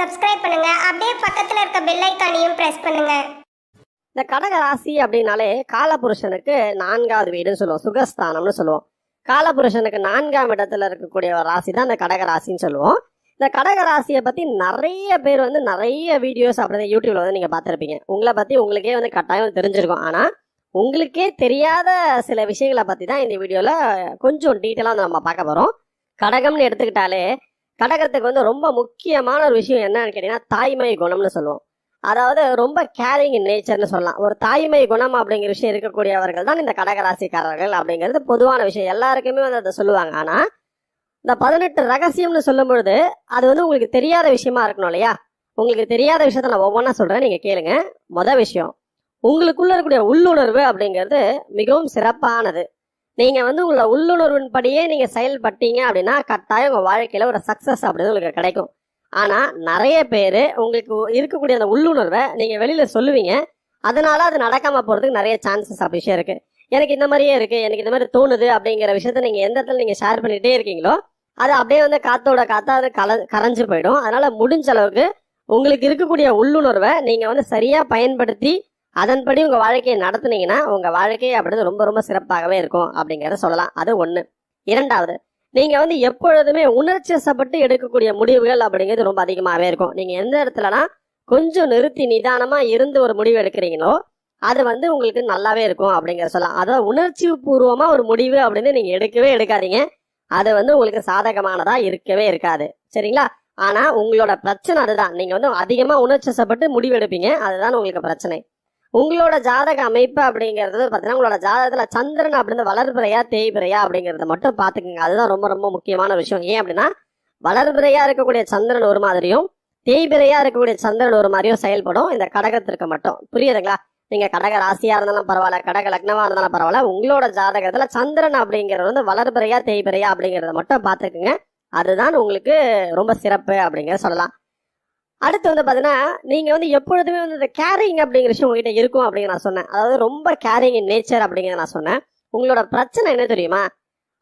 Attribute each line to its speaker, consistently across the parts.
Speaker 1: Subscribe பண்ணுங்க. அப்படியே பக்கத்துல இருக்க பெல் ஐக்கானையும் பிரஸ் பண்ணுங்க.
Speaker 2: இந்த கடக ராசி அப்படின்னாலே காலபுருஷனுக்கு நான்காவது வீடுன்னு சொல்லுவோம். சுகஸ்தானம்னு சொல்லுவோம். காலபுருஷனுக்கு நான்காம் இடத்துல இருக்கக்கூடிய ஒரு ராசி தான் இந்த கடக ராசின்னு சொல்லுவோம். இந்த கடக ராசியை பற்றி நிறைய பேர் வந்து நிறைய வீடியோஸ் அப்படி யூடியூப்ல வந்து நீங்கள் பார்த்துருப்பீங்க. உங்களை பற்றி உங்களுக்கே வந்து கட்டாயம் தெரிஞ்சிருக்கும். ஆனால் உங்களுக்கே தெரியாத சில விஷயங்களை பற்றி தான் இந்த வீடியோவில் கொஞ்சம் டீட்டெயிலாக வந்து நம்ம பார்க்க போகிறோம் கடகம்னு எடுத்துக்கிட்டாலே கடகத்துக்கு வந்து ரொம்ப முக்கியமான ஒரு விஷயம் என்னன்னு கேட்டீங்கன்னா தாய்மை குணம்னு சொல்லுவோம். அதாவது ரொம்ப கேரிங் இன் நேச்சர்னு சொல்லலாம். ஒரு தாய்மை குணம் அப்படிங்கிற விஷயம் இருக்கக்கூடியவர்கள் தான் இந்த கடகராசிக்காரர்கள் அப்படிங்கிறது பொதுவான விஷயம். எல்லாருக்குமே வந்து அதை சொல்லுவாங்க. ஆனா இந்த பதினெட்டு ரகசியம்னு சொல்லும் பொழுது அது வந்து உங்களுக்கு தெரியாத விஷயமா இருக்கணும் இல்லையா? உங்களுக்கு தெரியாத விஷயத்த நான் ஒவ்வொன்றா சொல்றேன். நீங்க கேளுங்க. முத விஷயம் உங்களுக்குள்ள இருக்கக்கூடிய உள்ளுணர்வு அப்படிங்கிறது மிகவும் சிறப்பானது. நீங்கள் வந்து உங்களை உள்ளுணர்வின் படியே நீங்கள் செயல்பட்டீங்க அப்படின்னா கட்டாயம் உங்கள் வாழ்க்கையில் ஒரு சக்சஸ் அப்படின்னு உங்களுக்கு கிடைக்கும். ஆனால் நிறைய பேர் உங்களுக்கு இருக்கக்கூடிய அந்த உள்ளுணர்வை நீங்கள் வெளியில் சொல்லுவீங்க. அதனால அது நடக்காமல் போகிறதுக்கு நிறைய சான்சஸ் அப்படி விஷயம் இருக்கு. எனக்கு இந்த மாதிரியே இருக்குது எனக்கு இந்த மாதிரி தோணுது அப்படிங்கிற விஷயத்த நீங்கள் எந்த இடத்துல நீங்கள் ஷேர் பண்ணிகிட்டே இருக்கீங்களோ அது அப்படியே வந்து காத்தோட காத்தா அது கல கரைஞ்சு போயிடும். அதனால் முடிஞ்ச அளவுக்கு உங்களுக்கு இருக்கக்கூடிய உள்ளுணர்வை நீங்கள் வந்து சரியாக பயன்படுத்தி அதன்படி உங்க வாழ்க்கையை நடத்துனீங்கன்னா உங்கள் வாழ்க்கை அப்படின்றது ரொம்ப ரொம்ப சிறப்பாகவே இருக்கும் அப்படிங்கிறத சொல்லலாம். அது ஒண்ணு. இரண்டாவது நீங்க வந்து எப்பொழுதுமே உணர்ச்சி வசப்பட்டு எடுக்கக்கூடிய முடிவுகள் அப்படிங்கிறது ரொம்ப அதிகமாகவே இருக்கும். நீங்க எந்த இடத்துலனா கொஞ்சம் நிறுத்தி நிதானமாக இருந்து ஒரு முடிவு எடுக்கிறீங்களோ அது வந்து உங்களுக்கு நல்லாவே இருக்கும் அப்படிங்கிற சொல்லலாம். அதாவது உணர்ச்சி பூர்வமாக ஒரு முடிவு அப்படின்னு நீங்க எடுக்கவே எடுக்காதீங்க. அது வந்து உங்களுக்கு சாதகமானதா இருக்கவே இருக்காது. சரிங்களா? ஆனா உங்களோட பிரச்சனை அதுதான். நீங்க வந்து அதிகமா உணர்ச்சி வசப்பட்டு முடிவு எடுப்பீங்க. அதுதான் உங்களுக்கு பிரச்சனை. உங்களோட ஜாதக அமைப்பு அப்படிங்கிறது பார்த்தீங்கன்னா உங்களோட ஜாதகத்தில் சந்திரன் அப்படின்னு வளர்பிறையா தேய்பிறையா அப்படிங்கிறத மட்டும் பார்த்துக்கோங்க அதுதான் ரொம்ப ரொம்ப முக்கியமான விஷயம். ஏன் அப்படின்னா வளர்பிறையா இருக்கக்கூடிய சந்திரன் ஒரு மாதிரியும் தேய்பிறையா இருக்கக்கூடிய சந்திரன் ஒரு மாதிரியும் செயல்படும். இந்த கடகத்திற்கு மட்டும். புரியுதுங்களா? நீங்க கடக ராசியா இருந்தாலும் பரவாயில்ல கடக லக்னமா இருந்தாலும் பரவாயில்ல உங்களோட ஜாதகத்துல சந்திரன் அப்படிங்கிறது வந்து வளர்பிறையா தேய்பிறையா அப்படிங்கிறத மட்டும் பார்த்துக்குங்க அதுதான் உங்களுக்கு ரொம்ப சிறப்பு அப்படிங்கிறத சொல்லலாம். அடுத்து வந்து பார்த்தீங்கன்னா நீங்கள் வந்து எப்பொழுதுமே வந்து இந்த கேரிங் அப்படிங்கிற விஷயம் உங்ககிட்ட இருக்கும் அப்படிங்கிற நான் சொன்னேன். அதாவது ரொம்ப கேரிங் இன் நேச்சர் அப்படிங்கிறத நான் சொன்னேன். உங்களோட பிரச்சனை என்ன தெரியுமா?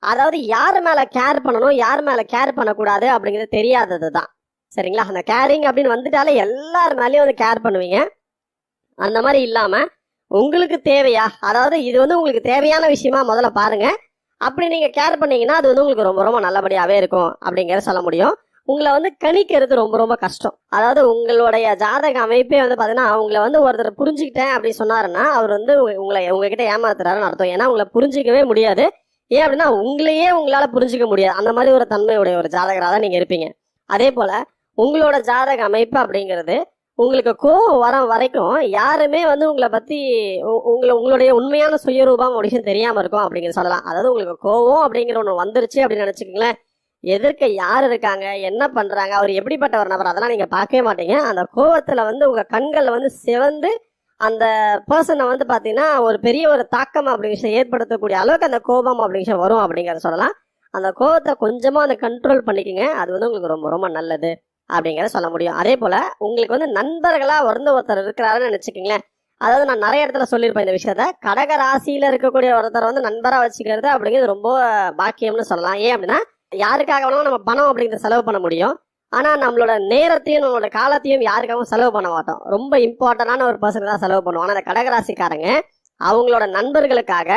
Speaker 2: அதாவது யார் மேலே கேர் பண்ணணும் யார் மேலே கேர் பண்ணக்கூடாது அப்படிங்கிறது தெரியாதது தான். சரிங்களா? அந்த கேரிங் அப்படின்னு வந்துட்டாலே எல்லார் மேலேயும் வந்து கேர் பண்ணுவீங்க. அந்த மாதிரி இல்லாமல் உங்களுக்கு தேவையா? அதாவது இது வந்து உங்களுக்கு தேவையான விஷயமா முதல்ல பாருங்க. அப்படி நீங்கள் கேர் பண்ணீங்கன்னா அது வந்து உங்களுக்கு ரொம்ப ரொம்ப நல்லபடியாகவே இருக்கும் அப்படிங்கிறத சொல்ல முடியும். உங்களை வந்து கணிக்கிறது ரொம்ப ரொம்ப கஷ்டம். அதாவது உங்களுடைய ஜாதக அமைப்பே வந்து பார்த்தீங்கன்னா உங்களை வந்து ஒருத்தர் புரிஞ்சுக்கிட்டேன் அப்படி சொன்னாருன்னா அவர் வந்து உங்களை உங்ககிட்ட ஏமாத்துறாருன்னு அர்த்தம். ஏன்னா உங்களை புரிஞ்சிக்கவே முடியாது. ஏன் அப்படின்னா உங்களையே உங்களால புரிஞ்சுக்க முடியாது. அந்த மாதிரி ஒரு தன்மையுடைய ஒரு ஜாதகராக தான் நீங்க இருப்பீங்க. அதே போல உங்களோட ஜாதக அமைப்பு அப்படிங்கிறது உங்களுக்கு கோவம் வர வரைக்கும் யாருமே வந்து உங்களை பத்தி உ- உங்களை உங்களுடைய உண்மையான சுயரூபம் ஒரு விஷயம் தெரியாம இருக்கும் அப்படிங்கிற சொல்லலாம். அதாவது உங்களுக்கு கோவம் அப்படிங்கிற ஒன்று வந்துருச்சு அப்படின்னு நினைச்சுக்கங்களேன். எதிர்க்க யார் இருக்காங்க என்ன பண்றாங்க அவர் எப்படிப்பட்ட ஒரு நபர் அதெல்லாம் நீங்க பார்க்கவே மாட்டீங்க. அந்த கோவத்துல வந்து உங்க கண்கள் வந்து சிவந்து அந்த பர்சனை வந்து பாத்தீங்கன்னா ஒரு பெரிய ஒரு தாக்கம் அப்படிங்கிற விஷயம் ஏற்படுத்தக்கூடிய அளவுக்கு அந்த கோபம் அப்படிங்கிற வரும் அப்படிங்கிறத சொல்லலாம். அந்த கோபத்தை கொஞ்சமா அந்த கண்ட்ரோல் பண்ணிக்கங்க. அது வந்து உங்களுக்கு ரொம்ப ரொம்ப நல்லது அப்படிங்கிறத சொல்ல முடியும். அதே போல உங்களுக்கு வந்து நண்பர்களா வந்து ஒருத்தர் இருக்கிறாருன்னு நினைச்சுக்கங்களேன். அதாவது நான் நிறைய இடத்துல சொல்லியிருப்பேன் இந்த விஷயத்த. கடக ராசியில இருக்கக்கூடிய ஒருத்தர் வந்து நண்பரா வச்சுக்கிறது அப்படிங்கிறது ரொம்ப பாக்கியம்னு சொல்லலாம். ஏன் அப்படின்னா யாருக்காக வேணாலும் நம்ம பணம் அப்படிங்கிறத செலவு பண்ண முடியும். ஆனா நம்மளோட நேரத்தையும் நம்மளோட காலத்தையும் யாருக்காகவும் செலவு பண்ண மாட்டோம். ரொம்ப இம்பார்ட்டண்டான ஒரு பர்சனுக்கு தான் செலவு பண்ணுவோம். ஆனா அந்த கடகராசிக்காரங்க அவங்களோட நண்பர்களுக்காக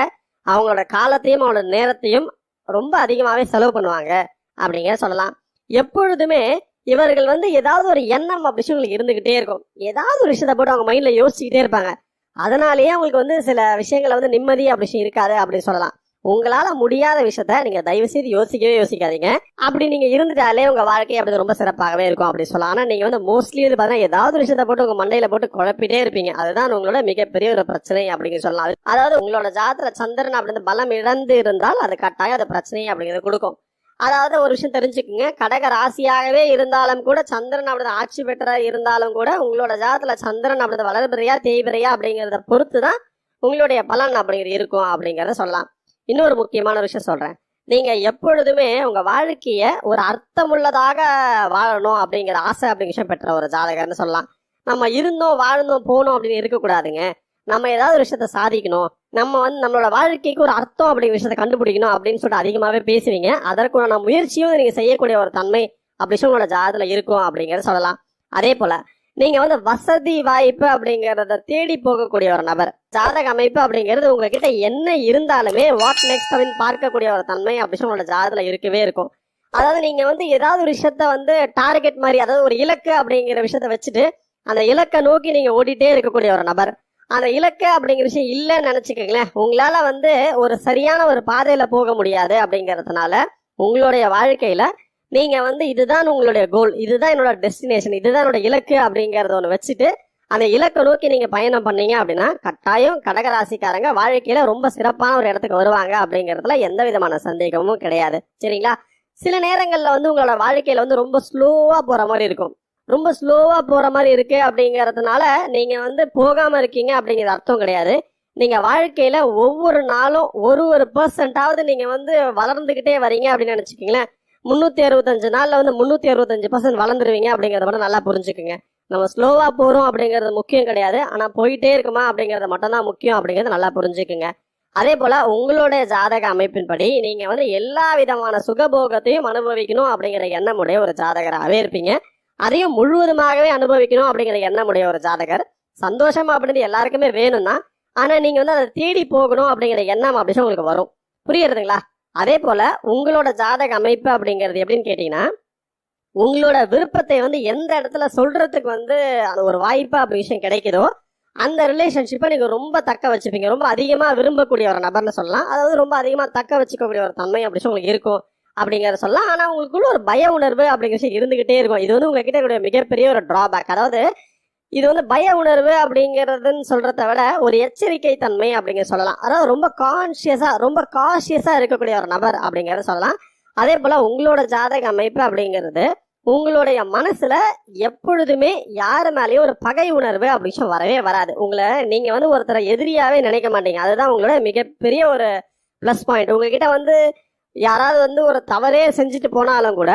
Speaker 2: அவங்களோட காலத்தையும் அவங்களோட நேரத்தையும் ரொம்ப அதிகமாவே செலவு பண்ணுவாங்க அப்படிங்கிற சொல்லலாம். எப்பொழுதுமே இவர்கள் வந்து ஏதாவது ஒரு எண்ணம் அப்படி விஷயங்களுக்கு இருந்துகிட்டே இருக்கும். ஏதாவது ஒரு விஷயத்தை போட்டு அவங்க மைண்ட்ல யோசிச்சுக்கிட்டே இருப்பாங்க. அதனாலேயே அவங்களுக்கு வந்து சில விஷயங்களை வந்து நிம்மதி அப்படி விஷயம் இருக்காது அப்படின்னு சொல்லலாம். உங்களால முடியாத விஷயத்த நீங்க தயவு செய்து யோசிக்கவே யோசிக்காதீங்க. அப்படி நீங்க இருந்துட்டாலே உங்க வாழ்க்கை அப்படி ரொம்ப சிறப்பாகவே இருக்கும் அப்படி சொல்லலாம். ஆனா நீங்க வந்து மோஸ்ட்லி வந்து பாத்தீங்கன்னா ஏதாவது ஒரு விஷயத்த போட்டு உங்க மண்டையில போட்டு குழப்பிட்டே இருப்பீங்க. அதுதான் உங்களோட மிகப்பெரிய ஒரு பிரச்சனை அப்படின்னு சொல்லலாம். அதாவது உங்களோட ஜாதத்துல சந்திரன் அப்படின்னு பலம் இழந்து இருந்தால் அது கட்டாயம் அது பிரச்சனை அப்படிங்கிறது கொடுக்கும். அதாவது ஒரு விஷயம் தெரிஞ்சுக்குங்க. கடக ராசியாகவே இருந்தாலும் கூட சந்திரன் அப்படி ஆட்சி பெற்றா இருந்தாலும் கூட உங்களோட ஜாதத்துல சந்திரன் அப்படி வளர்பிறையா தேய்பிறையா அப்படிங்கறத பொறுத்து தான் உங்களுடைய பலன் அப்படிங்கிறது இருக்கும் அப்படிங்கறத சொல்லலாம். இன்னொரு முக்கியமான விஷயம் சொல்றேன். நீங்க எப்பொழுதுமே உங்க வாழ்க்கைய ஒரு அர்த்தமுள்ளதாக வாழணும் அப்படிங்கிற ஆசை அப்படிங்கிற விஷயம் பெற்ற ஒரு ஜாதகர்னு சொல்லலாம். நம்ம இருந்தோம் வாழ்ந்தோம் போனோம் அப்படின்னு இருக்கக்கூடாதுங்க. நம்ம ஏதாவது ஒரு விஷயத்த சாதிக்கணும். நம்ம வந்து நம்மளோட வாழ்க்கைக்கு ஒரு அர்த்தம் அப்படிங்கிற விஷயத்த கண்டுபிடிக்கணும் அப்படின்னு சொல்லிட்டு அதிகமாவே பேசுவீங்க. அதற்குண்டான முயற்சியும் நீங்க செய்யக்கூடிய ஒரு தன்மை அப்படி சொல்லி உங்களோட ஜாதத்துல இருக்கும் அப்படிங்கறத சொல்லலாம். அதே போல நீங்க வந்து வசதி வாய்ப்பு அப்படிங்கறத தேடி போகக்கூடிய ஒரு நபர். ஜாதக அமைப்பு அப்படிங்கிறது உங்ககிட்ட என்ன இருந்தாலுமே வாட் நெக்ஸ்ட் அப்படின்னு பார்க்கக்கூடிய ஒரு தன்மை அப்படின்னு உங்களோட ஜாதகத்துல இருக்கவே இருக்கும். அதாவது நீங்க வந்து ஏதாவது ஒரு விஷயத்த வந்து டார்கெட் மாதிரி அதாவது ஒரு இலக்கு அப்படிங்கிற விஷயத்த வச்சுட்டு அந்த இலக்கை நோக்கி நீங்க ஓடிட்டே இருக்கக்கூடிய ஒரு நபர். அந்த இலக்கு அப்படிங்கிற விஷயம் இல்லைன்னு நினைச்சுக்கோங்களேன். உங்களால வந்து ஒரு சரியான ஒரு பாதையில போக முடியாது அப்படிங்கறதுனால உங்களுடைய வாழ்க்கையில நீங்க வந்து இதுதான் உங்களுடைய கோல் இதுதான் என்னோட டெஸ்டினேஷன் இதுதான் என்னோட இலக்கு அப்படிங்கறத ஒன்று வச்சுட்டு அந்த இலக்கை நோக்கி நீங்க பயணம் பண்ணீங்க அப்படின்னா கட்டாயம் கடகராசிக்காரங்க வாழ்க்கையில ரொம்ப சிறப்பான ஒரு இடத்துக்கு வருவாங்க அப்படிங்கறதுல எந்த விதமான சந்தேகமும் கிடையாது. சரிங்களா? சில நேரங்கள்ல வந்து உங்களோட வாழ்க்கையில வந்து ரொம்ப ஸ்லோவா போற மாதிரி இருக்கும். ரொம்ப ஸ்லோவா போற மாதிரி இருக்கு அப்படிங்கறதுனால நீங்க வந்து போகாம இருக்கீங்க அப்படிங்கிறது அர்த்தம் கிடையாது. நீங்க வாழ்க்கையில ஒவ்வொரு நாளும் ஒரு ஒரு பர்சன்டாவது நீங்க வந்து வளர்ந்துகிட்டே வரீங்க அப்படின்னு நினைச்சுக்கீங்களேன். முன்னூத்தி அறுபத்தஞ்சு நாள்ல வந்து முந்நூற்றி அறுபத்தஞ்சு பர்சன்ட் வளர்ந்துருவீங்க அப்படிங்கறத மட்டும் நல்லா புரிஞ்சுக்குங்க. நம்ம ஸ்லோவா போறோம் அப்படிங்கிறது முக்கியம் கிடையாது. ஆனா போயிட்டே இருக்குமா அப்படிங்கறது மட்டும் தான் முக்கியம் அப்படிங்கறத நல்லா புரிஞ்சுக்குங்க. அதே போல உங்களுடைய ஜாதக அமைப்பின்படி நீங்க வந்து எல்லா விதமான சுகபோகத்தையும் அனுபவிக்கணும் அப்படிங்கிற எண்ணமுடைய ஒரு ஜாதகராகவே இருப்பீங்க. அதையும் முழுவதுமாகவே அனுபவிக்கணும் அப்படிங்கிற எண்ணமுடைய ஒரு ஜாதகர். சந்தோஷம் அப்படின்னு எல்லாருக்குமே வேணும் தான் ஆனா நீங்க வந்து அதை தேடி போகணும் அப்படிங்கிற எண்ணம் அப்படின்னு உங்களுக்கு வரும். புரியுறதுங்களா? அதே போல உங்களோட ஜாதக அமைப்பு அப்படிங்கிறது எப்படின்னு கேட்டீங்கன்னா உங்களோட விருப்பத்தை வந்து எந்த இடத்துல சொல்றதுக்கு வந்து அது ஒரு வாய்ப்பாக அப்படி விஷயம் கிடைக்குதோ அந்த ரிலேஷன்ஷிப்பை நீங்கள் ரொம்ப தக்க வச்சுப்பீங்க. ரொம்ப அதிகமாக விரும்பக்கூடிய ஒரு நபர்னு சொல்லலாம். அதாவது ரொம்ப அதிகமாக தக்க வச்சுக்கக்கூடிய ஒரு தன்மை அப்படி சொல்லி உங்களுக்கு இருக்கும் அப்படிங்கிறத சொல்லலாம். ஆனால் உங்களுக்குள்ள ஒரு பய உணர்வு அப்படிங்கிற விஷயம் இருந்துகிட்டே இருக்கும். இது வந்து உங்ககிட்ட இருக்கக்கூடிய மிகப்பெரிய ஒரு டிராபேக் அதாவது இது வந்து பய உணர்வு அப்படிங்கறதுன்னு சொல்றத விட ஒரு எச்சரிக்கை தன்மை அப்படிங்கிற சொல்லலாம். அதாவது ரொம்ப கான்சியஸா ரொம்ப காஷியஸா இருக்கக்கூடிய ஒரு நபர் அப்படிங்கறத சொல்லலாம். அதே போல உங்களோட ஜாதக அமைப்பு அப்படிங்கிறது உங்களுடைய மனசுல எப்பொழுதுமே யாரு மேலேயும் ஒரு பகை உணர்வு அப்படின்னு வரவே வராது. உங்களை நீங்க வந்து ஒருத்தரை எதிரியாவே நினைக்க மாட்டீங்க. அதுதான் உங்களோட மிகப்பெரிய ஒரு ப்ளஸ் பாயிண்ட் உங்ககிட்ட வந்து யாராவது வந்து ஒரு தவறே செஞ்சுட்டு போனாலும் கூட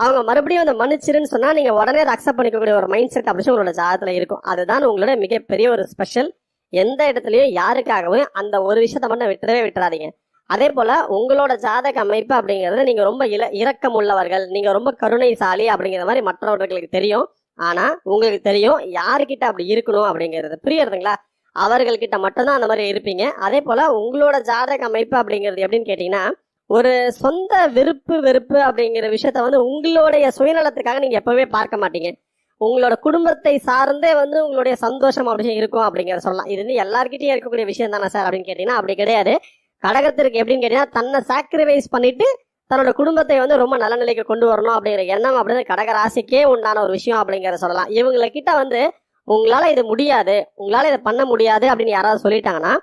Speaker 2: அவங்க மறுபடியும் அந்த மன்னிச்சிருன்னு சொன்னா நீங்க உடனே அக்செப்ட் பண்ணிக்கக்கூடிய ஒரு மைண்ட் செட் அப்படி உங்களோட ஜாதத்துல இருக்கும். அதுதான் உங்களோட மிகப்பெரிய ஒரு ஸ்பெஷல் எந்த இடத்துலயும் யாருக்காகவும் அந்த ஒரு விஷயத்த மட்டும் விட்டுறவே விட்டுறாதீங்க. அதே போல உங்களோட ஜாதக அமைப்பு அப்படிங்கறது நீங்க ரொம்ப இல இரக்கம் உள்ளவர்கள் நீங்க ரொம்ப கருணைசாலி அப்படிங்கிற மாதிரி மற்றவர்களுக்கு தெரியும். ஆனா உங்களுக்கு தெரியும் யாருக்கிட்ட அப்படி இருக்கணும் அப்படிங்கிறது. புரியுறதுங்களா? அவர்கள்கிட்ட மட்டும்தான் அந்த மாதிரி இருப்பீங்க. அதே போல உங்களோட ஜாதக அமைப்பு அப்படிங்கிறது எப்படின்னு கேட்டீங்கன்னா ஒரு சொந்த விருப்பு வெறுப்பு அப்படிங்கிற விஷயத்த வந்து உங்களுடைய சுயநலத்துக்காக நீங்க எப்பவுமே பார்க்க மாட்டீங்க. உங்களோட குடும்பத்தை சார்ந்தே வந்து உங்களுடைய சந்தோஷம் அப்படின்னு இருக்கும் அப்படிங்கிற சொல்லலாம். இது வந்து எல்லாருக்கிட்டையும் இருக்கக்கூடிய விஷயம் தானே சார் அப்படின்னு கேட்டீங்கன்னா அப்படி கிடையாது. கடகத்திற்கு எப்படின்னு கேட்டீங்கன்னா தன்னை சாக்ரிஃபைஸ் பண்ணிட்டு தன்னோட குடும்பத்தை வந்து ரொம்ப நல்ல நிலைக்கு கொண்டு வரணும் அப்படிங்கிற எண்ணம் அப்படிங்கிறது கடக ராசிக்கே உண்டான ஒரு விஷயம் அப்படிங்கிற சொல்லலாம். இவங்களை கிட்ட வந்து உங்களால இது முடியாது உங்களால இதை பண்ண முடியாது அப்படின்னு யாராவது சொல்லிட்டாங்கன்னா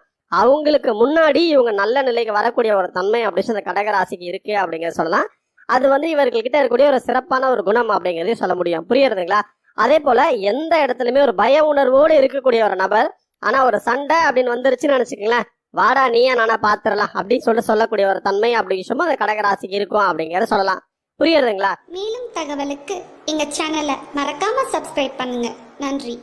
Speaker 2: அவங்களுக்கு முன்னாடி இவங்க நல்ல நிலைக்கு வரக்கூடிய ஒரு தன்மை அப்படின்னு அந்த கடகராசிக்கு இருக்கு அப்படிங்கறத சொல்லலாம். அது வந்து இவர்கள்கிட்ட இருக்கக்கூடிய ஒரு சிறப்பான ஒரு குணம் அப்படிங்கறதையும் சொல்ல முடியும். புரியுறதுங்களா? அதே போல எந்த இடத்துலயுமே ஒரு பய உணர்வோடு இருக்கக்கூடிய ஒரு நபர் ஆனா ஒரு சண்டை அப்படின்னு வந்துருச்சுன்னு நினைச்சுக்கங்களேன். வாடா நீயா நானா பாத்திரலாம் அப்படின்னு சொல்லி சொல்லக்கூடிய ஒரு தன்மை அப்படின்னு சொல்லும் அந்த கடகராசிக்கு இருக்கும் அப்படிங்கறத சொல்லலாம். புரியுறதுங்களா?
Speaker 1: மேலும் தகவலுக்கு எங்க சேனலை மறக்காம சப்ஸ்கிரைப் பண்ணுங்க. நன்றி.